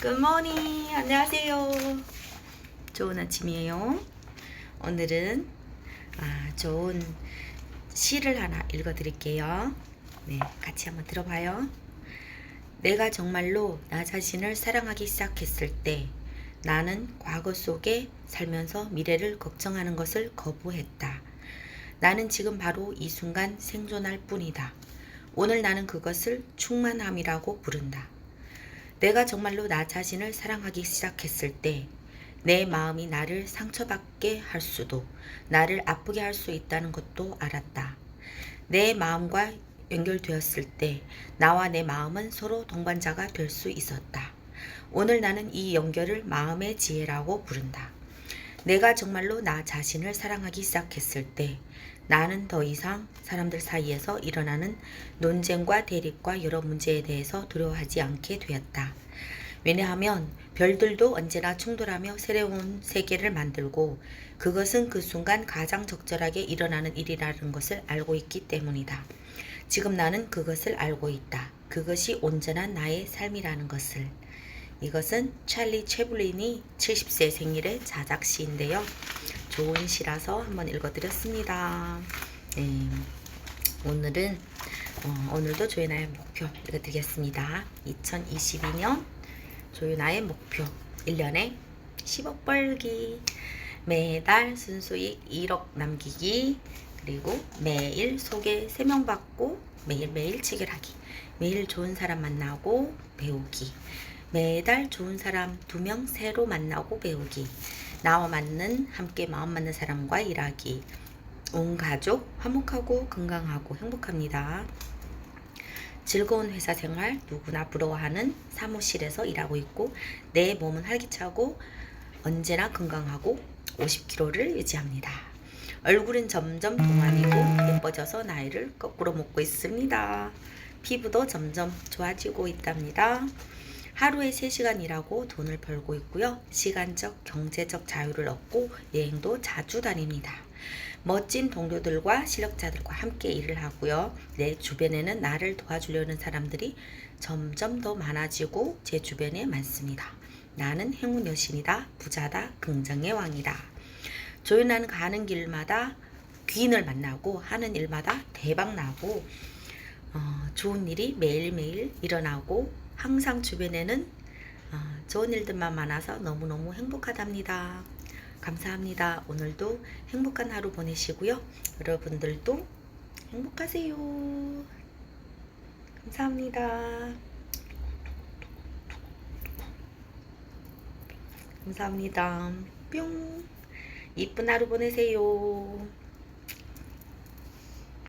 굿모닝 안녕하세요. 좋은 아침이에요. 오늘은 아, 좋은 시를 하나 읽어 드릴게요. 네 같이 한번 들어봐요. 내가 정말로 나 자신을 사랑하기 시작했을 때 나는 과거 속에 살면서 미래를 걱정하는 것을 거부했다. 나는 지금 바로 이 순간 생존할 뿐이다. 오늘 나는 그것을 충만함이라고 부른다 내가 정말로 나 자신을 사랑하기 시작했을 때 내 마음이 나를 상처받게 할 수도 나를 아프게 할 수 있다는 것도 알았다. 내 마음과 연결되었을 때 나와 내 마음은 서로 동반자가 될 수 있었다. 오늘 나는 이 연결을 마음의 지혜라고 부른다. 내가 정말로 나 자신을 사랑하기 시작했을 때 나는 더 이상 사람들 사이에서 일어나는 논쟁과 대립과 여러 문제에 대해서 두려워하지 않게 되었다. 왜냐하면 별들도 언제나 충돌하며 새로운 세계를 만들고 그것은 그 순간 가장 적절하게 일어나는 일이라는 것을 알고 있기 때문이다. 지금 나는 그것을 알고 있다. 그것이 온전한 나의 삶이라는 것을. 이것은 찰리 채블린이 70세 생일의 자작시인데요. 좋은 시라서 한번 읽어드렸습니다. 네. 오늘은 어, 오늘도 조연아의 목표 읽어드리겠습니다. 2022년 조연아의 목표 1년에 10억 벌기 매달 순수익 1억 남기기 그리고 매일 소개 3명 받고 매일매일 체결하기 매일 좋은 사람 만나고 배우기 매달 좋은 사람 2명 새로 만나고 배우기 나와 맞는 함께 마음 맞는 사람과 일하기 온 가족 화목하고 건강하고 행복합니다. 즐거운 회사 생활 누구나 부러워하는 사무실에서 일하고 있고 내 몸은 활기차고 언제나 건강하고 50kg를 유지합니다. 얼굴은 점점 동안이고 예뻐져서 나이를 거꾸로 먹고 있습니다. 피부도 점점 좋아지고 있답니다. 하루에 3시간 일하고 돈을 벌고 있고요. 시간적, 경제적 자유를 얻고 여행도 자주 다닙니다. 멋진 동료들과 실력자들과 함께 일을 하고요. 내 주변에는 나를 도와주려는 사람들이 점점 더 많아지고 제 주변에 많습니다. 나는 행운 여신이다. 부자다. 긍정의 왕이다. 조연하는 가는 길마다 귀인을 만나고 하는 일마다 대박 나고 어, 좋은 일이 매일매일 일어나고 항상 주변에는 어, 좋은 일들만 많아서 너무너무 행복하답니다. 감사합니다. 오늘도 행복한 하루 보내시고요. 여러분들도 행복하세요. 감사합니다. 감사합니다. 뿅. 이쁜 하루 보내세요.